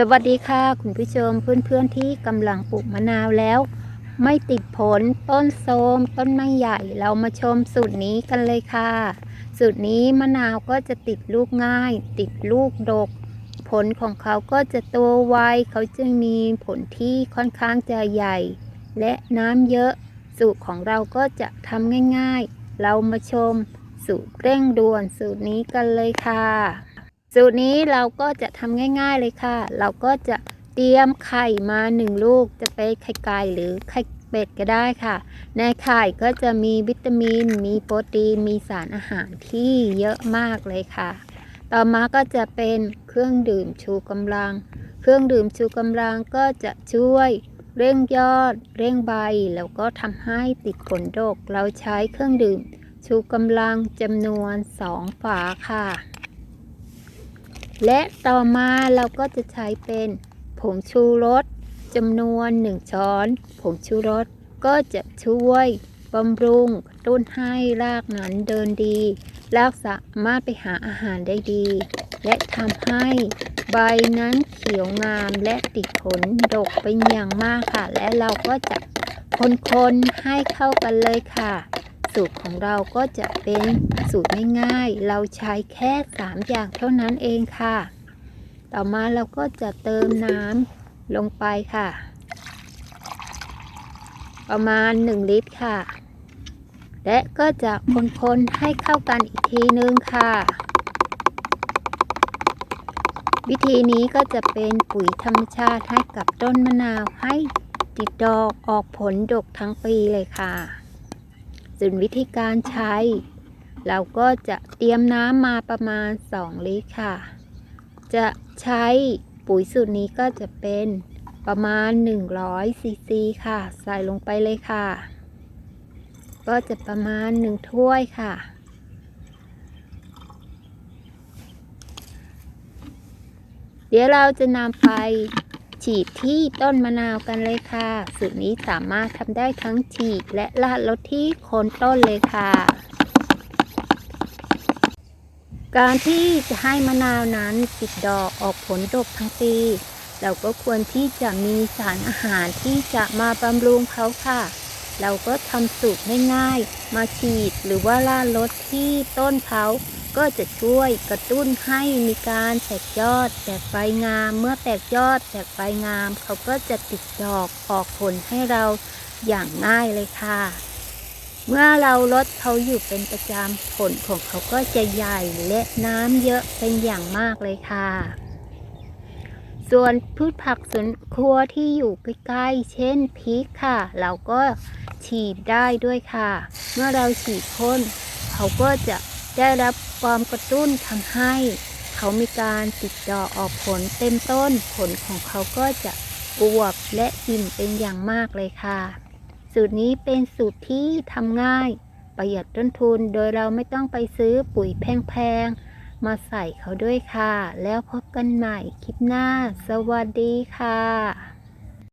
สวัสดีค่ะ คุณผู้ชมเพื่อนๆที่กำลังปลูกมะนาวแล้ว ไม่ติดผลต้นโทมต้นไม่ใหญ่เรามาชมสูตรนี้กันเลยค่ะ สูตรนี้มะนาวก็จะติดลูกง่าย ติดลูกดก ผลของเขาก็จะโตไวเขาจึงมีผลที่ค่อนข้างจะใหญ่ และน้ำเยอะ สูตรของเราก็จะทำง่ายๆ เรามาชมสูตรเร่งด่วนสูตรนี้กันเลยค่ะ สูตรนี้เราก็จะทำง่าย ๆเลยค่ะ เราก็จะเตรียมไข่มาหนึ่งลูกจะเป็นไข่ไก่หรือไข่เป็ดก็ได้ค่ะ ในไข่ก็จะมีวิตามิน มีโปรตีน มีสารอาหารที่เยอะมากเลยค่ะ ต่อมาก็จะเป็นเครื่องดื่มชูกำลัง เครื่องดื่มชูกำลังก็จะช่วยเร่งยอด เร่งใบ แล้วก็ทำให้ติดผลดก เราใช้เครื่องดื่มชูกำลังจำนวน 2 ฝาค่ะ และต่อมาเราก็จะใช้เป็นผงชูรสจำนวน 1 ช้อน ผงชูรสก็จะช่วยบำรุงต้นให้รากนั้นเดินดีรากสามารถไปหาอาหารได้ดี และทำให้ใบนั้นเขียวงามและติดผลดกเป็นอย่างมากค่ะ และเราก็จะคนๆให้เข้ากันเลยค่ะ สูตรของเราก็จะเป็นสูตรง่ายๆ เราใช้แค่ 3 อย่างเท่านั้นเองค่ะ ต่อมาเราก็จะเติมน้ำลงไปค่ะ ประมาณ 1 ลิตรค่ะ และก็จะคนๆให้เข้ากันอีกทีนึงค่ะ วิธีนี้ก็จะเป็นปุ๋ยธรรมชาติให้กับต้นมะนาวให้ติดดอกออกผลดกทั้งปีเลยค่ะ ส่วนวิธีการใช้ เราก็จะเตรียมน้ำมาประมาณ 2 ลิตรค่ะ จะใช้ปุ๋ยสูตรนี้ก็จะเป็นประมาณ 100ซีซีค่ะ ใส่ลงไปเลยค่ะ ก็จะประมาณ 1 ถ้วยค่ะเดี๋ยวเราจะนำไป ฉีดที่ต้นมะนาวกันเลยค่ะ สูตรนี้สามารถทำได้ทั้งฉีดและลาดลดที่โคนต้นเลยค่ะ การที่จะให้มะนาวนั้นติดดอกออกผลดกทั้งปี เราก็ควรที่จะมีสารอาหารที่จะมาบำรุงเขาค่ะ เราก็ทำสูตรง่ายๆ มาฉีดหรือว่าล่าดลดที่ต้นเขา ก็จะช่วยกระตุ้นให้มีการแตกยอด แตกใบงาม เมื่อแตกยอด แตกใบงาม เขาก็จะติดดอกออกผลให้เราอย่างง่ายเลยค่ะ เมื่อเราลดเขาอยู่เป็นประจำผลของเขาก็จะใหญ่และน้ำเยอะเป็นอย่างมากเลยค่ะ ส่วนพืชผักสวนครัวที่อยู่ใกล้ๆเช่นพริกค่ะ เราก็ฉีดได้ด้วยค่ะ เมื่อเราฉีดพ่นเขาก็จะ ได้รับความกระตุ้นทำให้ เขามีการติดดอกออกผลเต็มต้นผลของเขาก็จะอวบและอิ่มเป็นอย่างมากเลยค่ะ สูตรนี้เป็นสูตรที่ทำง่าย ประหยัดต้นทุนโดยเราไม่ต้องไปซื้อปุ๋ยแพงๆ มาใส่เขาด้วยค่ะ แล้วพบกันใหม่คลิปหน้า สวัสดีค่ะ